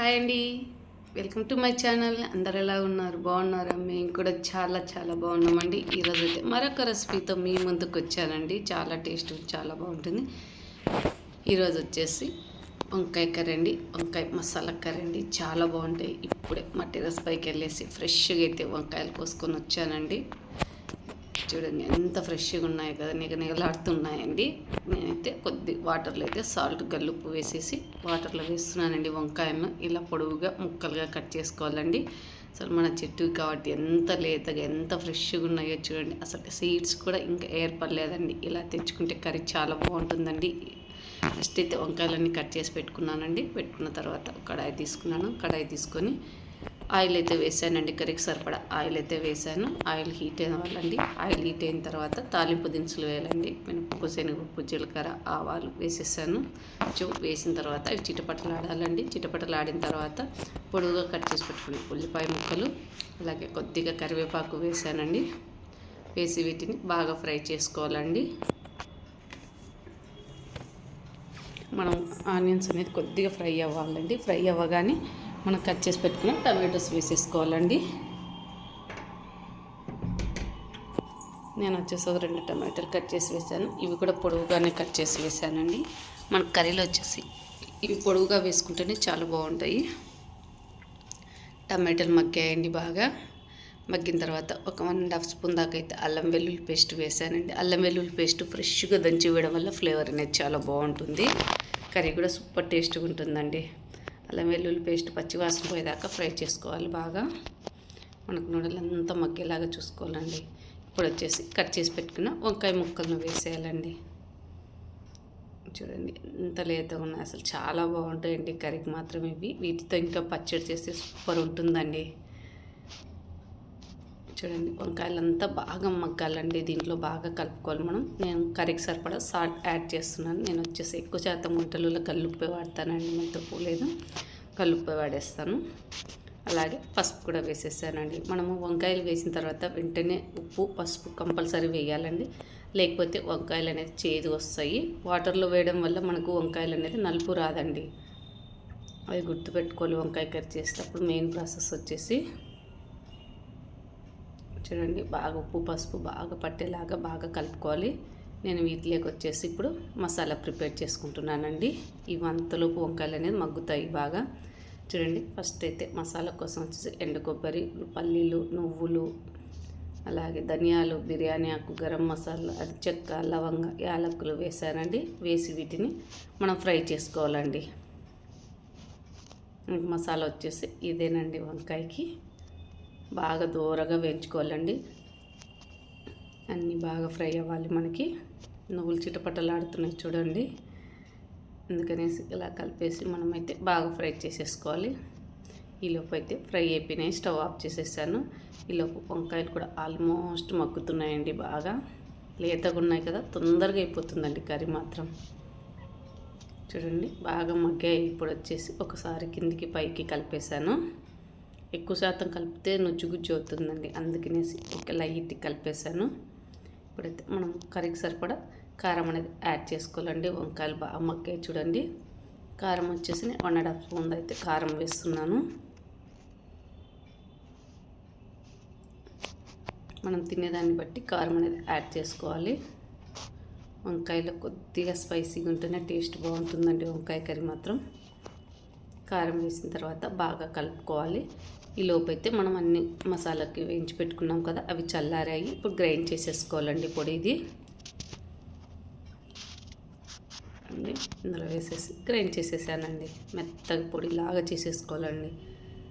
Hi అండి. Welcome to my channel అందరు ఎలా ఉన్నారు? బాగున్నారా? మేము కూడా చాలా చాలా బాగున్నామండి. ఈరోజు అయితే మరొక రెసిపీతో మీ ముందుకు వచ్చానండి. చాలా టేస్ట్ చాలా బాగుంటుంది. ఈరోజు వచ్చేసి వంకాయ కర్రీ అండి. వంకాయ మసాలా కర్రీ అండి. చాలా బాగుంటాయి. ఇప్పుడే మా టెరస్ పైకి వెళ్ళేసి ఫ్రెష్గా అయితే వంకాయలు కోసుకొని వచ్చానండి. చూడండి ఎంత ఫ్రెష్గా ఉన్నాయి కదా నిగ నిగలాడుతున్నాయండి. నేనైతే కొద్ది వాటర్లో అయితే సాల్ట్ గల్లుప్పు వేసేసి వాటర్లో వేస్తున్నానండి వంకాయను. ఇలా పొడవుగా ముక్కలుగా కట్ చేసుకోవాలండి. అసలు మన చెట్టు కాబట్టి ఎంత లేతగా ఎంత ఫ్రెష్గా ఉన్నాయో చూడండి. అసలు సీడ్స్ కూడా ఇంకా ఏర్పడలేదండి. ఇలా తెచ్చుకుంటే కర్రీ చాలా బాగుంటుందండి. ఫస్ట్ అయితే వంకాయలన్నీ కట్ చేసి పెట్టుకున్నానండి. పెట్టుకున్న తర్వాత కడాయి తీసుకున్నాను. కడాయి తీసుకొని ఆయిల్ అయితే వేసానండి కర్రీకి సరిపడా ఆయిల్ అయితే వేసాను. ఆయిల్ హీట్ అయిన వాళ్ళండి ఆయిల్ హీట్ అయిన తర్వాత తాలింపు దినుసులు వేయాలండి. మినపప్పు శనగపప్పు జీలకర్ర ఆవాలు వేసేసాను. చూ వేసిన తర్వాత అవి చిటపటలు ఆడాలండి. చిటపటలు ఆడిన తర్వాత పొడుగుగా కట్ చేసి పెట్టుకుని ఉల్లిపాయ ముక్కలు అలాగే కొద్దిగా కరివేపాకు వేసానండి. వేసి వీటిని బాగా ఫ్రై చేసుకోవాలండి. మనం ఆనియన్స్ అనేది కొద్దిగా ఫ్రై అవ్వాలండి. ఫ్రై అవ్వగానే మనం కట్ చేసి పెట్టుకున్న. టమాటోస్ వేసేసుకోవాలండి. నేను వచ్చేసి ఒక రెండు టమాటాలు కట్ చేసి వేసాను ఇవి కూడా పొడవుగానే కట్ చేసి వేసానండి మన కర్రీలో వచ్చేసి ఇవి పొడవుగా వేసుకుంటేనే చాలా బాగుంటాయి. టమాటాలు మగ్గాయండి బాగా. మగ్గిన తర్వాత ఒక వన్ అండ్ హాఫ్ స్పూన్ దాకా అయితే అల్లం వెల్లుల్లి పేస్ట్ వేసానండి అల్లం వెల్లుల్లి పేస్ట్ ఫ్రెష్గా దంచి వేయడం వల్ల ఫ్లేవర్ అనేది చాలా బాగుంటుంది. కర్రీ కూడా సూపర్ టేస్ట్గా ఉంటుందండి. అల్లం వెల్లుల్లి పేస్ట్ పచ్చివాసన పోయేదాకా ఫ్రై చేసుకోవాలి బాగా. మనకు నూడలు అంతా మగ్గేలాగా చూసుకోవాలండి. ఇప్పుడు వచ్చేసి కట్ చేసి పెట్టుకున్న వంకాయ ముక్కలను వేసేయాలండి. చూడండి ఎంత లేతగా ఉన్నాయి. అసలు చాలా బాగుంటాయండి. కర్రీకి మాత్రం ఇవి. వీటితో ఇంకా పచ్చడి చేస్తే సూపర్ ఉంటుందండి. చూడండి వంకాయలంతా బాగా మగ్గాలండి. దీంట్లో బాగా కలుపుకోవాలి మనం. నేను కర్రీకి సరిపడా సాల్ట్ యాడ్ చేస్తున్నాను. నేను వచ్చేసి ఎక్కువ శాతం వంటలలో కల్లుప్పే వాడతానండి. మెంతపు లేదు కల్లుప్పే వాడేస్తాను. అలాగే పసుపు కూడా వేసేసానండి. మనము వంకాయలు వేసిన తర్వాత వెంటనే ఉప్పు పసుపు కంపల్సరీ వేయాలండి. లేకపోతే వంకాయలు అనేది చేదు వస్తాయి. వాటర్లో వేయడం వల్ల మనకు వంకాయలు అనేది నలుపు రాదండి. అది గుర్తుపెట్టుకోవాలి. వంకాయ కర్రీ చేసేటప్పుడు మెయిన్ ప్రాసెస్ వచ్చేసి చూడండి బాగా ఉప్పు పసుపు బాగా పట్టేలాగా బాగా కలుపుకోవాలి. నేను వీటిలోకి వచ్చేసి ఇప్పుడు మసాలా ప్రిపేర్ చేసుకుంటున్నానండి. ఈ వంతలోపు వంకాయలు అనేది మగ్గుతాయి బాగా. చూడండి ఫస్ట్ అయితే మసాలా కోసం వచ్చేసి ఎండ కొబ్బరి పల్లీలు నువ్వులు అలాగే ధనియాలు బిర్యానీ ఆకు గరం మసాలా అది చెక్క లవంగ యాలకులు వేసానండి. వేసి వీటిని మనం ఫ్రై చేసుకోవాలండి. మసాలా వచ్చేసి ఇదేనండి వంకాయకి. బాగా దూరగా వేయించుకోవాలండి. అన్నీ బాగా ఫ్రై అవ్వాలి మనకి. నువ్వులు చిటపటలాడుతున్నాయి చూడండి. అందుకనేసి ఇలా కలిపేసి మనమైతే బాగా ఫ్రై చేసేసుకోవాలి. ఈలోపు అయితే ఫ్రై అయిపోయినాయి. స్టవ్ ఆఫ్ చేసేసాను. ఈలోపు వంకాయలు కూడా ఆల్మోస్ట్ మగ్గుతున్నాయండి బాగా. లేతగా ఉన్నాయి కదా తొందరగా అయిపోతుందండి కర్రీ మాత్రం. చూడండి బాగా మగ్గాయి. ఇప్పుడు వచ్చేసి ఒకసారి కిందికి పైకి కలిపేశాను ఎక్కువ శాతం కలిపితే నుజ్జు గుజ్జు అవుతుందండి. అందుకనేసి ఒక లైట్ కలిపేసాను ఇప్పుడైతే మనం కర్రీకి సరిపడా కారం అనేది యాడ్ చేసుకోవాలండి. వంకాయలు బాగా మక్కాయి చూడండి. కారం వచ్చేసి వన్ అండ్ హాఫ్ స్పూన్ అయితే కారం వేస్తున్నాను. మనం తినేదాన్ని బట్టి కారం అనేది యాడ్ చేసుకోవాలి. వంకాయలో కొద్దిగా స్పైసీగా ఉంటేనే టేస్ట్ బాగుంటుందండి. వంకాయ కర్రీ మాత్రం కారం వేసిన తర్వాత బాగా కలుపుకోవాలి. ఈ లోపైతే మనం అన్ని మసాలాకి వేయించి పెట్టుకున్నాం కదా అవి చల్లారాయి. ఇప్పుడు గ్రైండ్ చేసేసుకోవాలండి పొడి ఇది. అండి ఇందులో వేసేసి గ్రైండ్ చేసేసానండి. మెత్తగా పొడి లాగా చేసేసుకోవాలండి.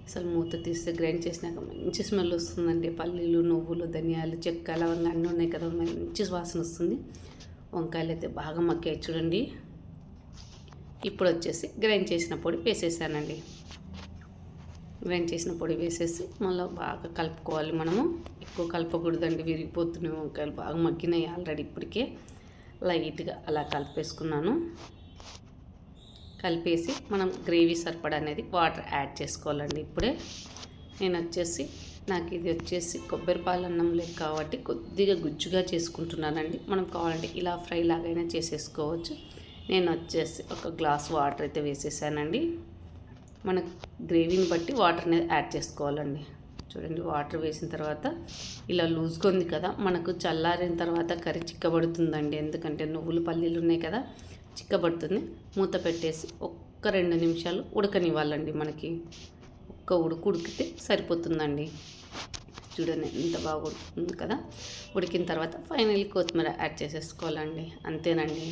అసలు మూత తీస్తే గ్రైండ్ చేసినాక మంచి స్మెల్ వస్తుందండి. పల్లీలు నువ్వులు ధనియాలు చెక్క లవంగా అన్నీ ఉన్నాయి కదా మంచి వాసన వస్తుంది. వంకాయలు అయితే బాగా మక్కాయి చూడండి. ఇప్పుడు వచ్చేసి గ్రైండ్ చేసిన పొడి వేసేసానండి. గ్రైండ్ చేసిన పొడి వేసేసి మళ్ళీ బాగా కలుపుకోవాలి మనము. ఎక్కువ కలపకూడదండి విరిగిపోతున్నాయి వంకాయలు బాగా మగ్గినాయి ఆల్రెడీ ఇప్పటికే. లైట్గా అలా కలిపేసుకున్నాను. కలిపేసి మనం గ్రేవీ సరిపడా అనేది వాటర్ యాడ్ చేసుకోవాలండి ఇప్పుడే. నేను వచ్చేసి నాకు ఇది వచ్చేసి కొబ్బరి పాలన్నం లేదు కాబట్టి కొద్దిగా గుజ్జుగా చేసుకుంటున్నానండి. మనం కావాలంటే ఇలా ఫ్రై లాగైనా చేసేసుకోవచ్చు. నేను వచ్చేసి ఒక గ్లాస్ వాటర్ అయితే వేసేసానండి. మనకు గ్రేవీని బట్టి వాటర్ అనేది యాడ్ చేసుకోవాలండి. చూడండి వాటర్ వేసిన తర్వాత ఇలా లూజ్గా ఉంది కదా మనకు చల్లారిన తర్వాత కర్రీ చిక్కబడుతుందండి. ఎందుకంటే నువ్వులు పల్లీలు ఉన్నాయి కదా చిక్కబడుతుంది. మూత పెట్టేసి ఒక్క రెండు నిమిషాలు ఉడకనివ్వాలండి మనకి. ఒక్క ఉడుకు ఉడికితే సరిపోతుందండి. చూడండి ఎంత బాగా ఉడుకుతుంది కదా. ఉడికిన తర్వాత ఫైనల్ కొత్తిమీర యాడ్ చేసేసుకోవాలండి. అంతేనండి.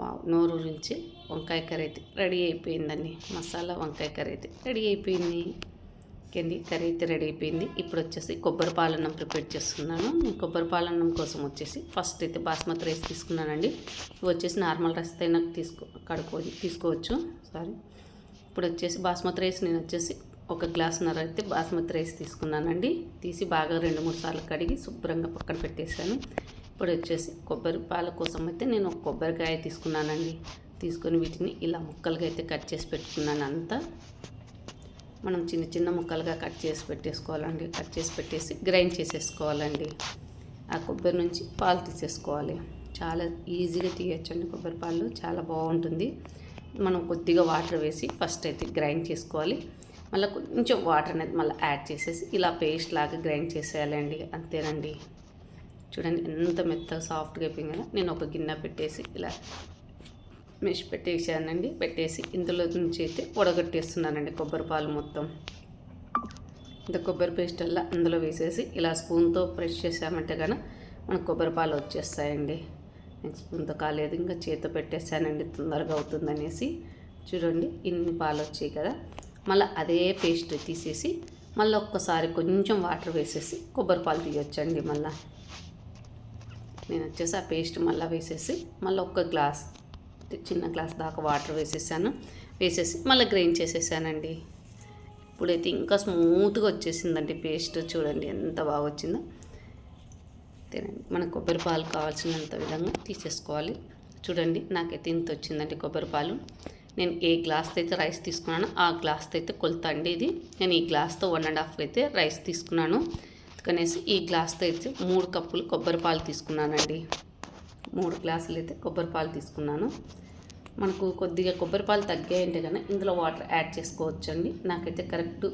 వావ్ నోరు నుంచి వంకాయ కర్రీ అయితే రెడీ అయిపోయిందండి. మసాలా వంకాయ కర్రీ అయితే రెడీ అయిపోయింది. కింది కర్రీ అయితే రెడీ అయిపోయింది. ఇప్పుడు వచ్చేసి కొబ్బరి పాలన్నం ప్రిపేర్ చేస్తున్నాను. నేను కొబ్బరి పాలన్నం కోసం వచ్చేసి ఫస్ట్ అయితే బాస్మతి రైస్ తీసుకున్నానండి. ఇవి వచ్చేసి నార్మల్ రైస్ అయినా తీసుకో కడుకో తీసుకోవచ్చు. సారీ. ఇప్పుడు వచ్చేసి బాస్మతి రైస్ నేను వచ్చేసి ఒక గ్లాసున్నర అయితే బాస్మతి రైస్ తీసుకున్నానండి. తీసి బాగా రెండు మూడు సార్లు కడిగి శుభ్రంగా పక్కన పెట్టేశాను. ఇప్పుడు వచ్చేసి కొబ్బరి పాల కోసం అయితే నేను ఒక కొబ్బరికాయ తీసుకున్నానండి. తీసుకొని వీటిని ఇలా ముక్కలుగా అయితే కట్ చేసి పెట్టుకున్నాను అంతా. మనం చిన్న చిన్న ముక్కలుగా కట్ చేసి పెట్టేసుకోవాలండి. కట్ చేసి పెట్టేసి గ్రైండ్ చేసేసుకోవాలండి. ఆ కొబ్బరి నుంచి పాలు తీసేసుకోవాలి. చాలా ఈజీగా తీయచ్చండి కొబ్బరి పాలు. చాలా బాగుంటుంది. మనం కొద్దిగా వాటర్ వేసి ఫస్ట్ అయితే గ్రైండ్ చేసుకోవాలి. మళ్ళీ కొంచెం వాటర్ అనేది మళ్ళీ యాడ్ చేసేసి ఇలా పేస్ట్ లాగా గ్రైండ్ చేసేయాలండి. అంతేనండి. చూడండి ఎంత మెత్తగా సాఫ్ట్గా అయిపోయింది కదా. నేను ఒక గిన్నె పెట్టేసి ఇలా మెష్ పెట్టేసానండి పెట్టేసి ఇందులో నుంచి అయితే ఉడగట్టేస్తున్నానండి కొబ్బరి పాలు మొత్తం. ఇంత కొబ్బరి పేస్ట్ అలా అందులో వేసేసి ఇలా స్పూన్తో ప్రెస్ చేసామంటే కనుక మనకు కొబ్బరి పాలు వచ్చేస్తాయండి. నేను స్పూన్తో కాలేదు ఇంకా చేతితో పెట్టేసానండి తొందరగా అవుతుందనేసి. చూడండి ఇన్ని పాలు వచ్చాయి కదా. మళ్ళీ అదే పేస్ట్ తీసేసి మళ్ళీ ఒక్కసారి కొంచెం వాటర్ వేసేసి కొబ్బరి పాలు తీయొచ్చండి మళ్ళీ. నేను వచ్చేసి ఆ పేస్ట్ మళ్ళీ వేసేసి మళ్ళీ ఒక్క గ్లాస్ చిన్న గ్లాస్ దాకా వాటర్ వేసేసాను. వేసేసి మళ్ళీ గ్రైండ్ చేసేసానండి. ఇప్పుడైతే ఇంకా స్మూత్గా వచ్చేసిందండి పేస్ట్. చూడండి ఎంత బాగా వచ్చిందో. తినండి. మనకు కొబ్బరి పాలు కావాల్సినంత విధంగా తీసేసుకోవాలి. చూడండి నాకైతే ఇంత వచ్చిందండి కొబ్బరి పాలు. నేను ఏ గ్లాస్తో అయితే రైస్ తీసుకున్నానో ఆ గ్లాస్తో అయితే కొలత అండి ఇది. నేను ఈ గ్లాస్తో వన్ అండ్ హాఫ్ అయితే రైస్ తీసుకున్నాను. అందుకనేసి ఈ గ్లాస్తో అయితే మూడు కప్పులు కొబ్బరి పాలు తీసుకున్నానండి. మూడు గ్లాసులు అయితే కొబ్బరి పాలు తీసుకున్నాను. మనకు కొద్దిగా కొబ్బరి పాలు తగ్గాయంటే కనుక ఇందులో వాటర్ యాడ్ చేసుకోవచ్చండి. నాకైతే కరెక్ట్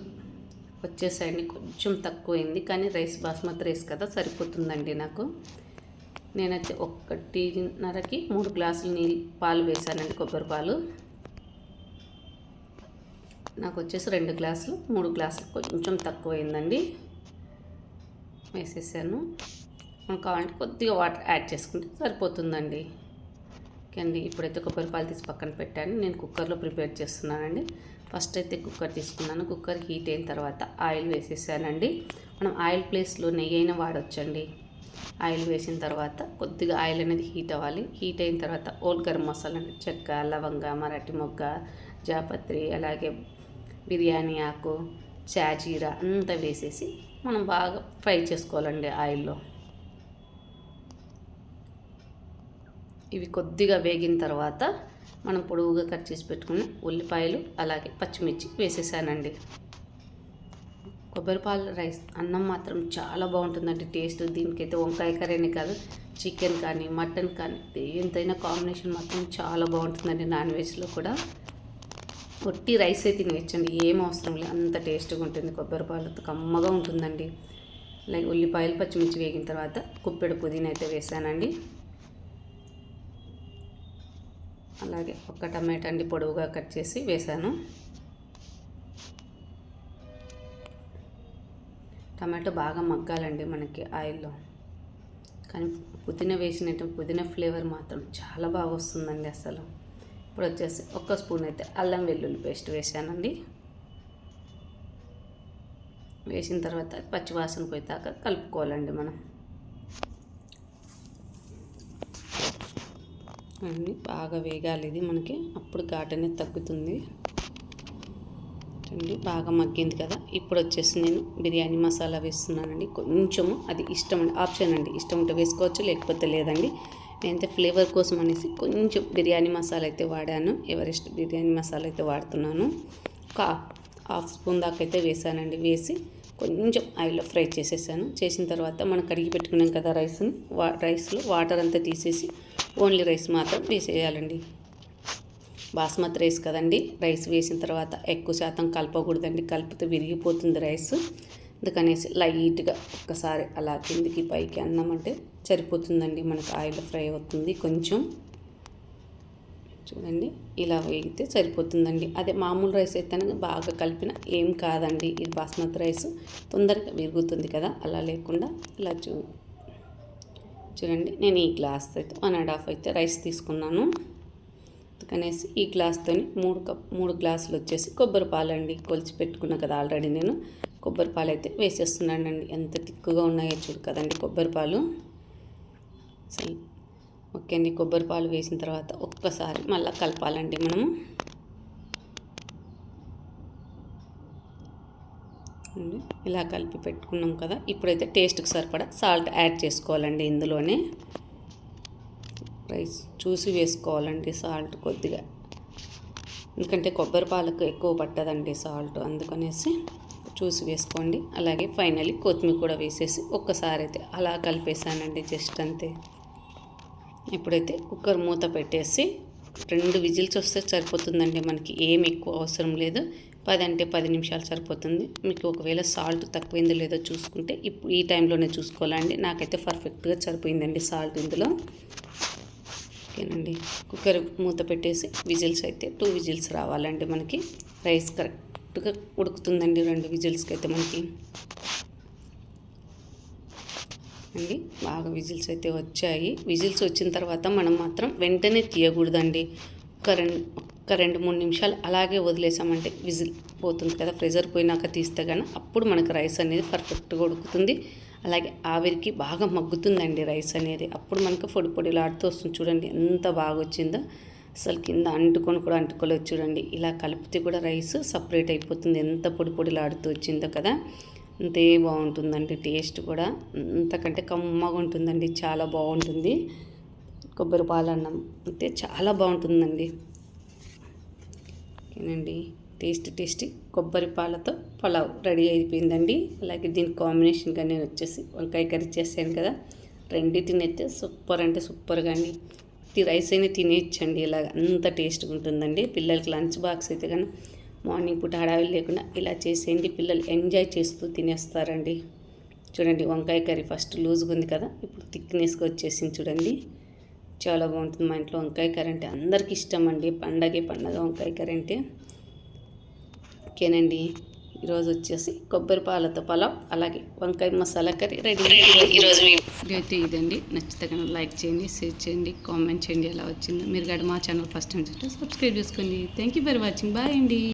వచ్చేసాయండి. కొంచెం తక్కువైంది కానీ రైస్ బాస్మతి రైస్ కదా సరిపోతుందండి నాకు. నేనైతే ఒకటిన్నరకి మూడు గ్లాసులు నీళ్ళు పాలు వేసానండి కొబ్బరి పాలు. నాకు వచ్చేసి రెండు గ్లాసులు మూడు గ్లాసులు కొంచెం తక్కువైందండి. వేసేసాను. కావాలంటే కొద్దిగా వాటర్ యాడ్ చేసుకుంటే సరిపోతుందండి. ఓకే అండి ఇప్పుడైతే కొబ్బరి పాలు తీసి పక్కన పెట్టాను. నేను కుక్కర్లో ప్రిపేర్ చేస్తున్నానండి. ఫస్ట్ అయితే కుక్కర్ తీసుకున్నాను. కుక్కర్ హీట్ అయిన తర్వాత ఆయిల్ వేసేసానండి. మనం ఆయిల్ ప్లేస్లో నెయ్యి అయినా వాడొచ్చండి. ఆయిల్ వేసిన తర్వాత కొద్దిగా ఆయిల్ అనేది హీట్ అవ్వాలి. హీట్ అయిన తర్వాత ఓల్ గరం మసాలా అంటే చెక్క లవంగ మరాఠీ మొగ్గ జాపత్రి అలాగే బిర్యానీ ఆకు చాజీరా అంతా వేసేసి మనం బాగా ఫ్రై చేసుకోవాలండి ఆయిల్లో. ఇవి కొద్దిగా వేగిన తర్వాత మనం పొడవుగా కట్ చేసి పెట్టుకున్న ఉల్లిపాయలు అలాగే పచ్చిమిర్చి వేసేసానండి. కొబ్బరిపాలు రైస్ అన్నం మాత్రం చాలా బాగుంటుందండి టేస్ట్. దీనికైతే వంకాయ కర్రీని కాదు చికెన్ కానీ మటన్ కానీ ఎంతైనా కాంబినేషన్ మాత్రం చాలా బాగుంటుందండి నాన్ వెజ్లో కూడా. పొట్టి రైస్ అయితే తినేయచ్చండి. ఏం అవసరం లేదు అంత టేస్ట్గా ఉంటుంది. కొబ్బరి పాలు కమ్మగా ఉంటుందండి. లైక్ ఉల్లిపాయలు పచ్చిమిర్చి వేగిన తర్వాత కుప్పెడు పుదీనా అయితే వేసానండి. అలాగే ఒక టమాటా అండి పొడవుగా కట్ చేసి వేసాను. టమాటో బాగా మగ్గాలండి మనకి ఆయిల్లో. కానీ పుదీనా వేసినట్టు పుదీనా ఫ్లేవర్ మాత్రం చాలా బాగా వస్తుందండి అసలు. ఇప్పుడు వచ్చేసి ఒక్క స్పూన్ అయితే అల్లం వెల్లుల్లి పేస్ట్ వేసానండి. వేసిన తర్వాత పచ్చివాసన పోయేదాకా కలుపుకోవాలండి మనం. అన్నీ బాగా వేగాలి ఇది మనకి. అప్పుడు ఘాట్ అనేది తగ్గుతుంది. చూడండి బాగా మగ్గింది కదా. ఇప్పుడు వచ్చేసి నేను బిర్యానీ మసాలా వేస్తున్నానండి. కొంచెము అది ఇష్టం అండి ఆప్షన్ అండి. ఇష్టం ఉంటే వేసుకోవచ్చు లేకపోతే లేదండి. నేనైతే ఫ్లేవర్ కోసం అనేసి కొంచెం బిర్యానీ మసాలా అయితే వాడాను. ఎవరెస్ట్ బిర్యానీ మసాలా అయితే వాడుతున్నాను. ఒక హాఫ్ స్పూన్ దాకా అయితే వేసానండి. వేసి కొంచెం ఆయిల్లో ఫ్రై చేసేసాను. చేసిన తర్వాత మనం కడిగి పెట్టుకున్నాం కదా రైస్ని వా రైస్లో వాటర్ అంతా తీసేసి ఓన్లీ రైస్ మాత్రం వేసేయాలండి. బాస్మతి రైస్ కదండి. రైస్ వేసిన తర్వాత ఎక్కువ శాతం కలపకూడదండి. కలిపితే విరిగిపోతుంది రైస్. అందుకనేసి లైట్గా ఒక్కసారి అలా కిందికి పైకి అన్నం అంటే సరిపోతుందండి. మనకు ఆయిల్ ఫ్రై అవుతుంది కొంచెం. చూడండి ఇలా వేగితే సరిపోతుందండి. అదే మామూలు రైస్ అయితే బాగా కలిపిన ఏం కాదండి. ఇది బాస్మతి రైస్. తొందరగా విరుగుతుంది కదా అలా లేకుండా ఇలా చూ చూడండి నేను ఈ గ్లాస్ అయితే వన్ అండ్ హాఫ్ అయితే రైస్ తీసుకున్నాను. అందుకనేసి ఈ గ్లాస్తో మూడు కప్ మూడు గ్లాసులు వచ్చేసి కొబ్బరి పాలండి. కొలిచి పెట్టుకున్నా కదా ఆల్రెడీ నేను. కొబ్బరి పాలు అయితే వేసేస్తున్నానండి. ఎంత తిక్కుగా ఉన్నాయో చూడు కదండి కొబ్బరి పాలు. సరే ఓకే అండి. కొబ్బరి పాలు వేసిన తర్వాత ఒక్కసారి మళ్ళీ కలపాలండి మనము ఇలా కలిపి పెట్టుకున్నాం కదా. ఇప్పుడైతే టేస్ట్కి సరిపడా సాల్ట్ యాడ్ చేసుకోవాలండి ఇందులోనే. రైస్ చూసి వేసుకోవాలండి సాల్ట్ కొద్దిగా. ఎందుకంటే కొబ్బరి పాలకు ఎక్కువ పట్టదండి సాల్ట్. అందుకనేసి చూసి వేసుకోండి. అలాగే ఫైనలీ కొత్తిమీర కూడా వేసేసి ఒక్కసారి అయితే అలా కలిపేసానండి జస్ట్ అంతే. ఇప్పుడైతే కుక్కర్ మూత పెట్టేసి రెండు విజిల్స్ వస్తే సరిపోతుందండి మనకి. ఏం ఎక్కువ అవసరం లేదు. పది అంటే పది నిమిషాలు సరిపోతుంది. మీకు ఒకవేళ సాల్ట్ తక్కువైందో లేదో చూసుకుంటే ఇప్పుడు ఈ టైంలోనే చూసుకోవాలండి నాకైతే పర్ఫెక్ట్గా సరిపోయిందండి సాల్ట్ ఇందులో. ఓకేనండి. కుక్కర్ మూత పెట్టేసి విజిల్స్ అయితే టూ విజిల్స్ రావాలండి మనకి. రైస్ కరెక్ట్గా ఉడుకుతుందండి రెండు విజిల్స్కి అయితే మనకి. అండి బాగా విజిల్స్ అయితే వచ్చాయి. విజిల్స్ వచ్చిన తర్వాత మనం మాత్రం వెంటనే తీయకూడదండి. ఒక రెండు ఒక రెండు మూడు నిమిషాలు అలాగే వదిలేసామంటే విజిల్ పోతుంది కదా ప్రెజర్ పోయినాక తీస్తే కానీ అప్పుడు మనకు రైస్ అనేది పర్ఫెక్ట్గా ఉడుకుతుంది. అలాగే ఆవిరికి బాగా మగ్గుతుందండి రైస్ అనేది. అప్పుడు మనకు పొడి పొడిలాడుతూ వస్తుంది. చూడండి ఎంత బాగా వచ్చిందో అసలు కింద అంటుకొని కూడా అంటుకోలేదు చూడండి. ఇలా కలిపితే కూడా రైస్ సపరేట్ అయిపోతుంది. ఎంత పొడి పొడిలాడుతూ వచ్చిందో కదా. అంతే బాగుంటుందండి టేస్ట్ కూడా. అంతకంటే కమ్మగా ఉంటుందండి. చాలా బాగుంటుంది. కొబ్బరి పాలన్నం అంటే చాలా బాగుంటుందండి. ఓకేనండి టేస్ట్ టేస్టీ కొబ్బరి పాలతో పలావ్ రెడీ అయిపోయిందండి. అలాగే దీని కాంబినేషన్గా నేను వచ్చేసి వంకాయ కర్రీ చేశాను కదా. రెండింటిని అయితే సూపర్ అంటే సూపర్గా అండి. రైస్ అయినా తినేయచ్చండి. ఇలాగ అంత టేస్ట్గా ఉంటుందండి. పిల్లలకి లంచ్ బాక్స్ అయితే కానీ మార్నింగ్ పూట హడావిడి లేకుండా ఇలా చేసేయండి. పిల్లలు ఎంజాయ్ చేస్తూ తినేస్తారండి. చూడండి వంకాయ కర్రీ ఫస్ట్ లూజ్గా ఉంది కదా ఇప్పుడు థిక్నెస్గా వచ్చేసింది చూడండి. చాలా బాగుంటుంది మా ఇంట్లో వంకాయ కర్రీ అంటే అందరికి ఇష్టం అండి. పండగే పండగ వంకాయ కర్రీ అంటే. ఓకేనండి. ఈరోజు వచ్చేసి కొబ్బరి పాలతో పలావ్ అలాగే వంకాయ మసాలా కర్రీ రెడీ ఈరోజు అయితే ఇదండి. నచ్చితే కనుక లైక్ చేయండి షేర్ చేయండి కామెంట్ చేయండి ఎలా వచ్చిందో. మీరు గడ మా ఛానల్ ఫస్ట్ టైం సబ్స్క్రైబ్ చేసుకోండి. Thank you for watching bye అండి.